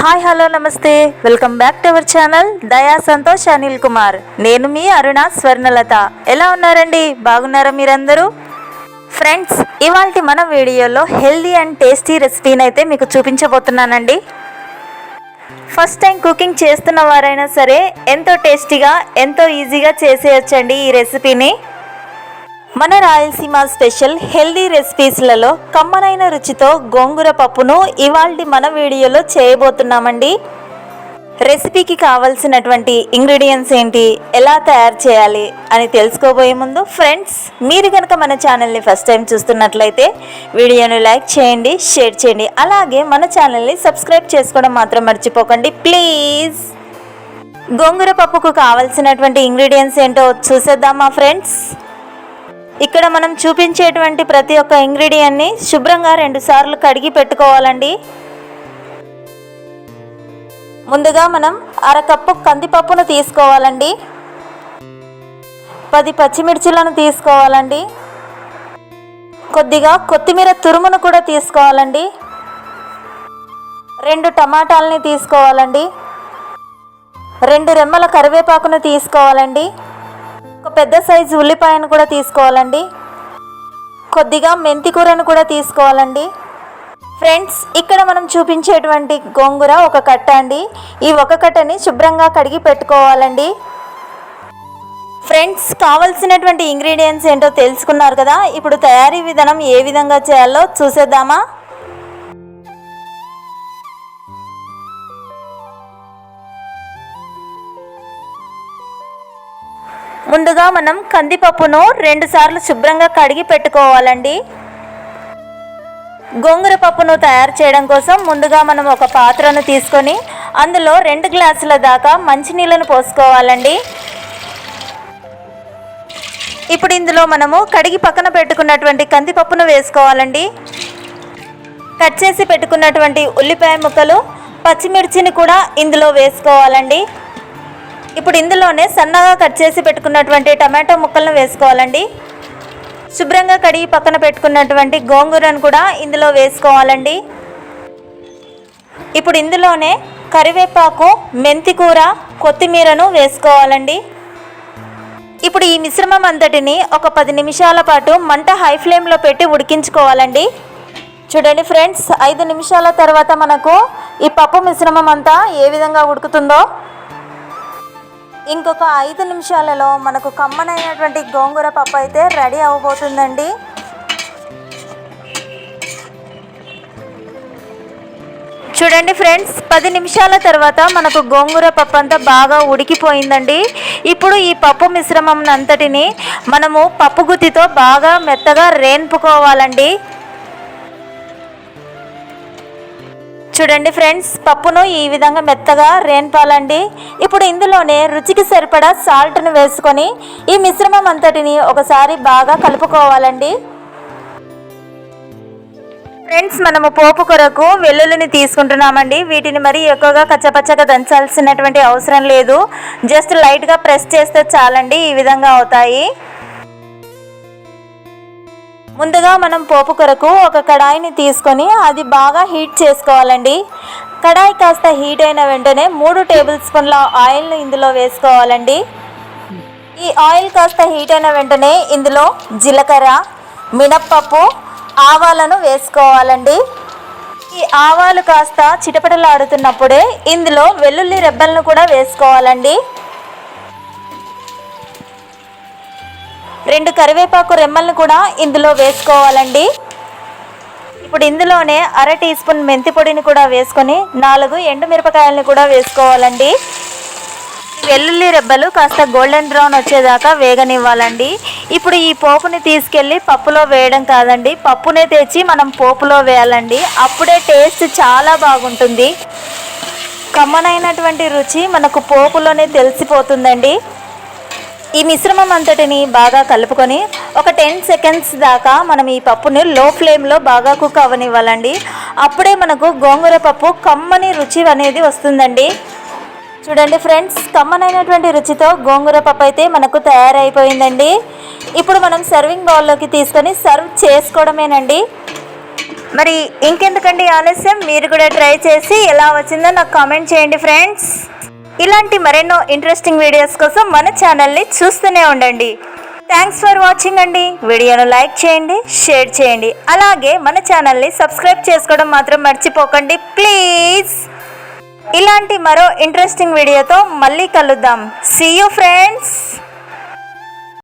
Hi hello నమస్తే. Welcome back to our channel Daya Santosh Anil Kumar. నేను మీ అరుణ స్వర్ణలత. ఎలా ఉన్నారండి? బాగున్నారా మీరందరూ? ఫ్రెండ్స్ ఇవాళ మన వీడియోలో హెల్దీ అండ్ టేస్టీ రెసిపీని అయితే మీకు చూపించబోతున్నానండి. ఫస్ట్ టైం కుకింగ్ చేస్తున్న వారైనా సరే ఎంతో టేస్టీగా ఎంతో ఈజీగా చేసేయచ్చండి ఈ రెసిపీని. మన రాయలసీమ స్పెషల్ హెల్దీ రెసిపీస్లలో కమ్మనైన రుచితో గోంగూర పప్పును ఇవాళ మన వీడియోలో చేయబోతున్నామండి. రెసిపీకి కావలసినటువంటి ఇంగ్రీడియంట్స్ ఏంటి ఎలా తయారు చేయాలి అని తెలుసుకోబోయే ముందు ఫ్రెండ్స్ మీరు కనుక మన ఛానల్ని ఫస్ట్ టైం చూస్తున్నట్లయితే వీడియోని లైక్ చేయండి షేర్ చేయండి అలాగే మన ఛానల్ని సబ్స్క్రైబ్ చేసుకోవడం మాత్రం మర్చిపోకండి ప్లీజ్. గోంగూర పప్పుకు కావలసినటువంటి ఇంగ్రీడియంట్స్ ఏంటో చూసేద్దామా ఫ్రెండ్స్? ఇక్కడ మనం చూపించేటువంటి ప్రతి ఒక్క ఇంగ్రీడియంట్ని శుభ్రంగా రెండు సార్లు కడిగి పెట్టుకోవాలండి. ముందుగా మనం అరకప్పు కందిపప్పును తీసుకోవాలండి. పది పచ్చిమిర్చిలను తీసుకోవాలండి. కొద్దిగా కొత్తిమీర తురుమును కూడా తీసుకోవాలండి. రెండు టమాటాలని తీసుకోవాలండి. రెండు రెమ్మల కరివేపాకును తీసుకోవాలండి. పెద్ద సైజు ఉల్లిపాయను కూడా తీసుకోవాలండి. కొద్దిగా మెంతి కూరను కూడా తీసుకోవాలండి. ఫ్రెండ్స్ ఇక్కడ మనం చూపించేటువంటి గోంగూర ఒక కట్ట అండి. ఈ ఒక కట్టని శుభ్రంగా కడిగి పెట్టుకోవాలండి. ఫ్రెండ్స్ కావలసినటువంటి ఇంగ్రీడియంట్స్ ఏంటో తెలుసుకున్నారు కదా. ఇప్పుడు తయారీ విధానం ఏ విధంగా చేయాలో చూసేద్దామా? ముందుగా మనం కందిపప్పును రెండుసార్లు శుభ్రంగా కడిగి పెట్టుకోవాలండి. గోంగూర పప్పును తయారు చేయడం కోసం ముందుగా మనం ఒక పాత్రను తీసుకొని అందులో రెండు గ్లాసుల దాకా మంచినీళ్ళను పోసుకోవాలండి. ఇప్పుడు ఇందులో మనము కడిగి పక్కన పెట్టుకున్నటువంటి కందిపప్పును వేసుకోవాలండి. కట్ చేసి పెట్టుకున్నటువంటి ఉల్లిపాయ ముక్కలు పచ్చిమిర్చిని కూడా ఇందులో వేసుకోవాలండి. ఇప్పుడు ఇందులోనే సన్నగా కట్ చేసి పెట్టుకున్నటువంటి టమాటో ముక్కలను వేసుకోవాలండి. శుభ్రంగా కడిగి పక్కన పెట్టుకున్నటువంటి గోంగూరను కూడా ఇందులో వేసుకోవాలండి. ఇప్పుడు ఇందులోనే కరివేపాకు మెంతికూర కొత్తిమీరను వేసుకోవాలండి. ఇప్పుడు ఈ మిశ్రమం అంతటిని ఒక పది నిమిషాల పాటు మంట హై ఫ్లేమ్లో పెట్టి ఉడికించుకోవాలండి. చూడండి ఫ్రెండ్స్ ఐదు నిమిషాల తర్వాత మనకు ఈ పప్పు మిశ్రమం అంతా ఏ విధంగా ఉడుకుతుందో. ఇంకొక ఐదు నిమిషాలలో మనకు కమ్మనైనటువంటి గోంగూర పప్పు అయితే రెడీ అవ్వబోతుందండి. చూడండి ఫ్రెండ్స్ పది నిమిషాల తర్వాత మనకు గోంగూర పప్పు అంతా బాగా ఉడికిపోయిందండి. ఇప్పుడు ఈ పప్పు మిశ్రమం అంతటిని మనము పప్పు గుత్తితో బాగా మెత్తగా రేన్పుకోవాలండి. చూడండి ఫ్రెండ్స్ పప్పును ఈ విధంగా మెత్తగా రేన్పాలండి. ఇప్పుడు ఇందులోనే రుచికి సరిపడా సాల్ట్ను వేసుకొని ఈ మిశ్రమం అంతటిని ఒకసారి బాగా కలుపుకోవాలండి. ఫ్రెండ్స్ మనము పోపు కొరకు వెల్లుల్లిని తీసుకుంటున్నామండి. వీటిని మరీ ఎక్కువగా కచ్చపచ్చగా దంచాల్సినటువంటి అవసరం లేదు. జస్ట్ లైట్గా ప్రెస్ చేస్తే చాలండి ఈ విధంగా అవుతాయి. ముందుగా మనం పోపు కొరకు ఒక కడాయిని తీసుకొని అది బాగా హీట్ చేసుకోవాలండి. కడాయి కాస్త హీట్ అయిన వెంటనే మూడు టేబుల్ స్పూన్ల ఆయిల్ను ఇందులో వేసుకోవాలండి. ఈ ఆయిల్ కాస్త హీట్ అయిన వెంటనే ఇందులో జీలకర్ర మినప్పప్పు ఆవాలను వేసుకోవాలండి. ఈ ఆవాలు కాస్త చిటపటలాడుతున్నప్పుడే ఇందులో వెల్లుల్లి రెబ్బలను కూడా వేసుకోవాలండి. రెండు కరివేపాకు రెమ్మలను కూడా ఇందులో వేసుకోవాలండి. ఇప్పుడు ఇందులోనే అర టీ స్పూన్ మెంతి పొడిని కూడా వేసుకొని నాలుగు ఎండుమిరపకాయలని కూడా వేసుకోవాలండి. వెల్లుల్లి రెబ్బలు కాస్త గోల్డెన్ బ్రౌన్ వచ్చేదాకా వేగనివ్వాలండి. ఇప్పుడు ఈ పోపుని తీసుకెళ్ళి పప్పులో వేయడం కాదండి. పప్పునే తెచ్చి మనం పోపులో వేయాలండి. అప్పుడే టేస్ట్ చాలా బాగుంటుంది. కమ్మనైనటువంటి రుచి మనకు పోపులోనే తెలిసిపోతుందండి. ఈ మిశ్రమం అంతటిని బాగా కలుపుకొని ఒక టెన్ సెకండ్స్ దాకా మనం ఈ పప్పుని లో ఫ్లేమ్లో బాగా కుక్ అవనివ్వాలండి. అప్పుడే మనకు గోంగూర పప్పు కమ్మని రుచి అనేది వస్తుందండి. చూడండి ఫ్రెండ్స్ కమ్మనైనటువంటి రుచితో గోంగూర పప్పు అయితే మనకు తయారైపోయిందండి. ఇప్పుడు మనం సర్వింగ్ బౌల్లోకి తీసుకొని సర్వ్ చేసుకోవడమేనండి. మరి ఇంకెందుకండి ఆలస్యం? మీరు కూడా ట్రై చేసి ఎలా వచ్చిందో నాకు కామెంట్ చేయండి ఫ్రెండ్స్. ఇలాంటి మరెన్నో ఇంట్రెస్టింగ్ వీడియోస్ కోసం మన ఛానల్ని చూస్తూనే ఉండండి. థ్యాంక్స్ ఫర్ వాచింగ్ అండి. వీడియోను లైక్ చేయండి షేర్ చేయండి. అలాగే మన ఛానల్ని సబ్స్క్రైబ్ చేసుకోవడం మాత్రం మర్చిపోకండి. ప్లీజ్ ఇలాంటి మరో ఇంట్రెస్టింగ్ వీడియోతో మళ్ళీ కలుద్దాం. See you friends